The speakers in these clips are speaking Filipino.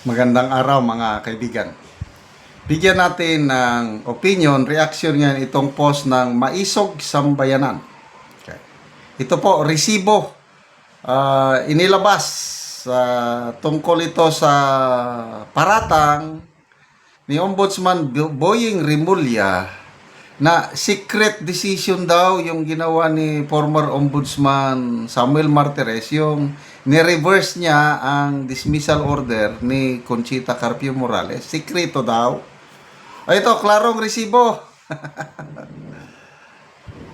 Magandang araw mga kaibigan. Bigyan natin ng opinion, reaction ngayon itong post ng Maisog Sambayanan. Okay. Ito po, resibo. Ah, inilabas ah, tungkol ito sa paratang ni Ombudsman Bo- Boying Rimulya na secret decision daw yung ginawa ni former Ombudsman Samuel Martires yung ni-reverse niya ang dismissal order ni Conchita Carpio Morales. Sikreto daw. Ay, ito, klarong resibo.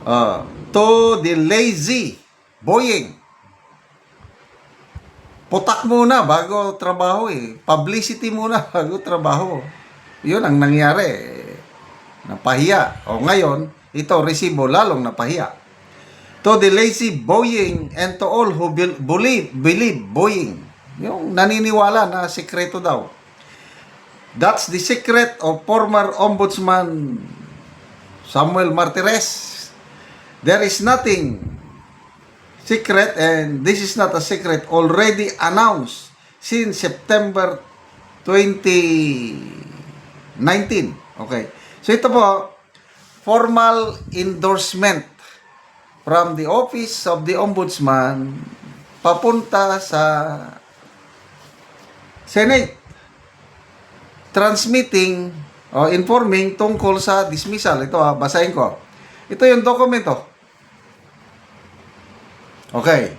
Ah, to the lazy Boying. Putak muna bago trabaho eh. Publicity muna bago trabaho. Yun ang nangyari. Napahiya. O ngayon, ito resibo lalong napahiya. To the lazy Boying and to all who bel- believe, believe Boying. Yung naniniwala na sekreto daw. That's the secret of former Ombudsman Samuel Martires. There is nothing secret and this is not a secret already announced since September 2019. Okay. So ito po, formal endorsement from the office of the ombudsman papunta sa Senate transmitting o informing tungkol sa dismissal. Ito ah, basahin ko. Ito yung dokumento. Okay.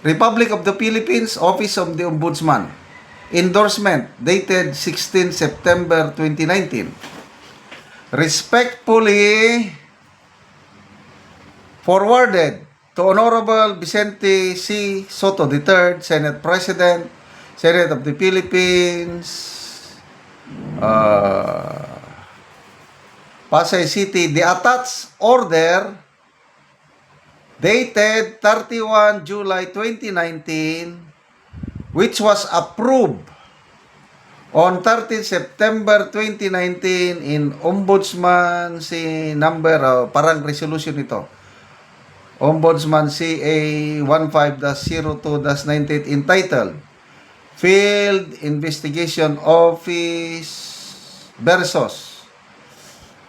Republic of the Philippines, Office of the Ombudsman. Endorsement dated 16 September 2019. Respectfully forwarded to Honorable Vicente C. Soto III, Senate President, Senate of the Philippines, uh, Pasay City, the attached order dated 31 July 2019, which was approved on 13 September 2019 in Ombudsman si number, uh, parang resolution ito. Ombudsman CA 15-02-98 entitled Field Investigation Office versus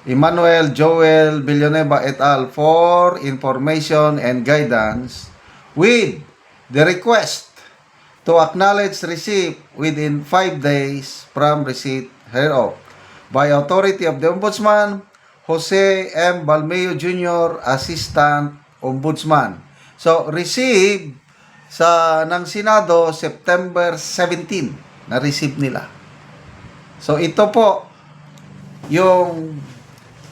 Emmanuel Joel Villanueva et al. for information and guidance with the request to acknowledge receipt within 5 days from receipt hereof by authority of the Ombudsman Jose M. Balmeo Jr., Assistant Ombudsman. So, receive sa ng Senado September 17 na receive nila. So, ito po yung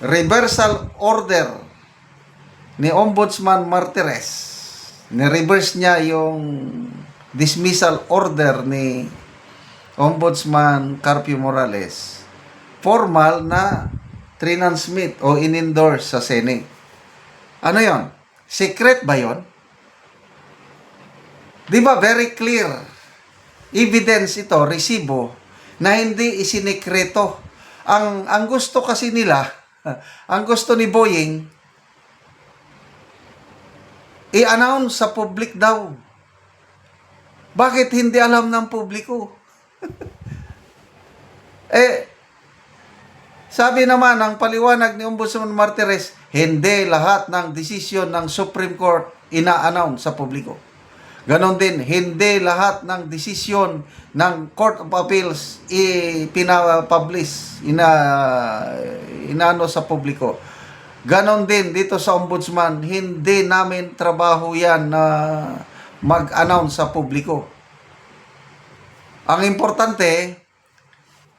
reversal order ni Ombudsman Martires. Ni-reverse niya yung dismissal order ni Ombudsman Carpio Morales. Formal na transmit o in-endorse sa Senate. Ano yon? Secret ba yon? Di ba very clear evidence ito, resibo, na hindi isinikreto. Ang, ang gusto kasi nila, ang gusto ni Boeing, i-announce sa public daw. Bakit hindi alam ng publiko? eh, sabi naman ng paliwanag ni Ombudsman Martires, hindi lahat ng desisyon ng Supreme Court ina-announce sa publiko. Ganon din, hindi lahat ng desisyon ng Court of Appeals ipinapublish, ina, inano sa publiko. Ganon din dito sa Ombudsman, hindi namin trabaho yan na mag-announce sa publiko. Ang importante,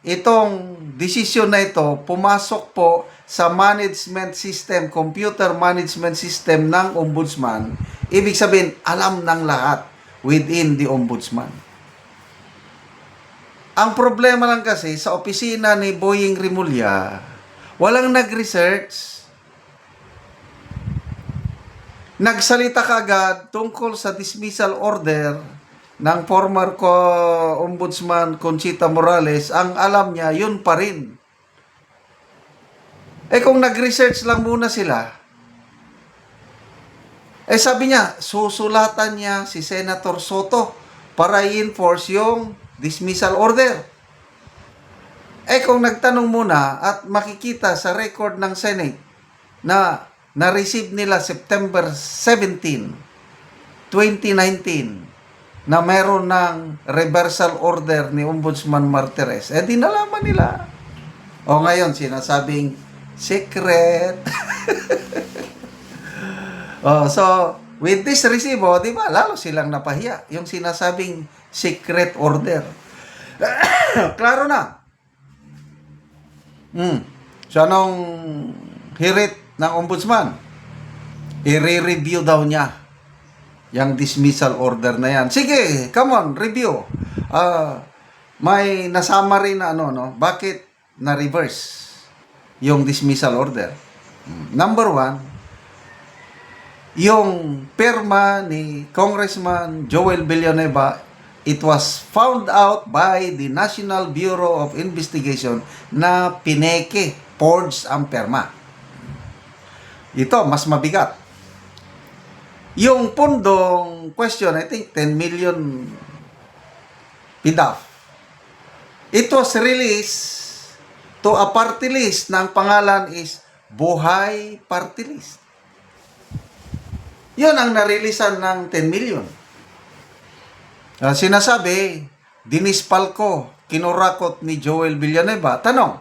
itong desisyon na ito pumasok po sa management system, computer management system ng ombudsman. Ibig sabihin, alam ng lahat within the ombudsman. Ang problema lang kasi sa opisina ni Boying Rimulya, walang nag-research. Nagsalita kagad tungkol sa dismissal order ng former ko ombudsman Conchita Morales, ang alam niya, yun pa rin. Eh kung nag-research lang muna sila, eh sabi niya, susulatan niya si Senator Soto para i-enforce yung dismissal order. Eh kung nagtanong muna at makikita sa record ng Senate na na-receive nila September 17, 2019 na meron ng reversal order ni Ombudsman Martires, eh di nalaman nila. O ngayon, sinasabing secret. oh, so, with this resibo, di ba, lalo silang napahiya. Yung sinasabing secret order. Klaro na. Hmm. So, anong hirit ng ombudsman? I-review daw niya yung dismissal order na yan. Sige, come on, review. Ah, may nasama rin na ano, no? Bakit na-reverse yung dismissal order? Hmm. Number one, yung perma ni Congressman Joel Villanueva, it was found out by the National Bureau of Investigation na pineke, forged ang perma. Ito, mas mabigat. Yung pundong question, I think 10 million PDAF. It was released to a party list na ang pangalan is Buhay Party List. Yun ang narilisan ng 10 million. Ah, sinasabi, dinispal ko, kinurakot ni Joel Villanueva. Tanong,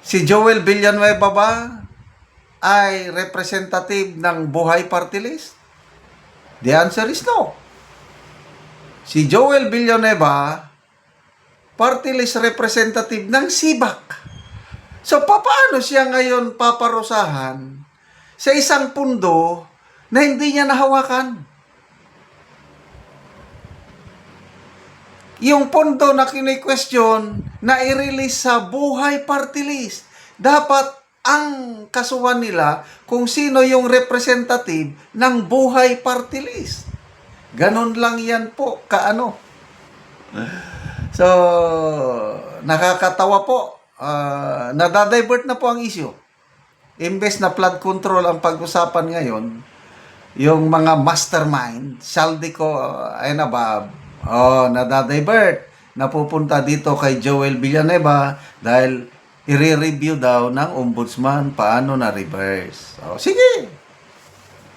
si Joel Villanueva ba ay representative ng Buhay Party List? The answer is no. Si Joel Villanueva, party list representative ng SIBAC. So, paano siya ngayon paparusahan sa isang pundo na hindi niya nahawakan? Yung pundo na kini-question na i-release sa buhay party list. Dapat ang kasuhan nila kung sino yung representative ng buhay party list. Ganon lang yan po, kaano. So, nakakatawa po. Uh, nadadivert na po ang issue. Imbes na flood control ang pag-usapan ngayon, yung mga mastermind, Saldico and above, oh, nadadivert. Napupunta dito kay Joel Villanueva dahil i-review daw ng ombudsman paano na reverse. Oh, sige.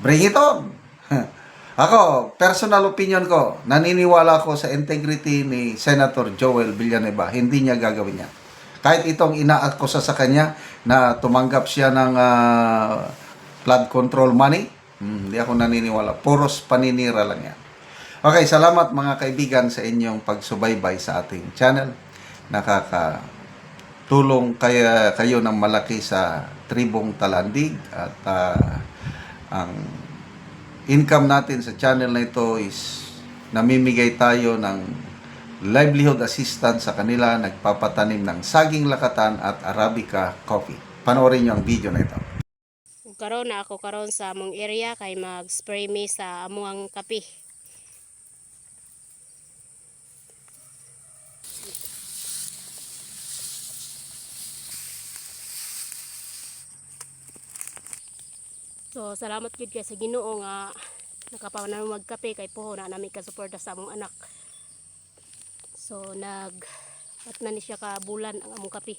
Bring it on. Ako, personal opinion ko, naniniwala ko sa integrity ni Senator Joel Villanueva. Hindi niya gagawin yan. Kahit itong inaakusa sa kanya na tumanggap siya ng ah, flood control money, hmm, hindi ako naniniwala. Puros paninira lang yan. Okay, salamat mga kaibigan sa inyong pagsubaybay sa ating channel. Nakakatulong kaya kayo ng malaki sa tribong talandig at ah, ang income natin sa channel na ito is namimigay tayo ng livelihood assistance sa kanila, nagpapatanim ng saging lakatan at arabica coffee. Panoorin niyo ang video na ito. Karon na ako karon sa among area kay mag-spray me sa amuang kape. So salamat gid kay sa Ginoo nga nakapanan magkape kay puho na nami ka suporta sa among anak. So nag at na ni siya ka bulan ang among kape.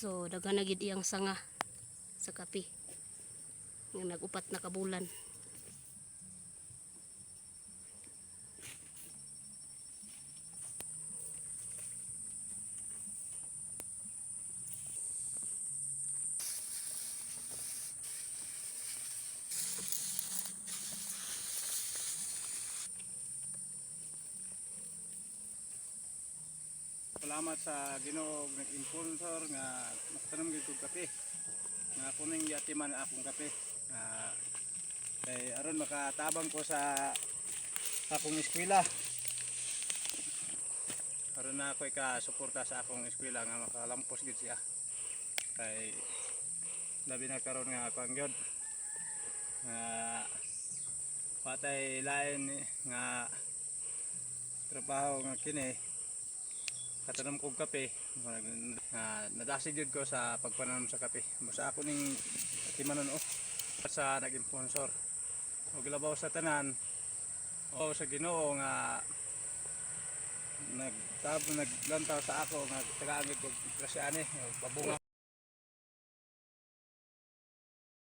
So daghan na gid iyang sanga sa kape. Nga nagupat na kabulan. Salamat sa Ginoo ug nag-impulsor nga makatanom gyud kog kape. Nga kuning yatiman akong kape. Nga kay aron makatabang ko sa akong eskwela. Aron na ako ka-suporta sa akong eskwela nga makalampos gid siya. Kay labi na karon nga ako ang gyud. Nga patay lain nga trabaho nga kini katanom kog kape. Nga nadasig jud ko sa pagpananom sa kape. Basta ako ning timanon oh. Sa naging sponsor. Og labaw sa tanan. O sa Ginoo nga nagtab naglantaw sa ako nga tagaagid kog grasyane o pabunga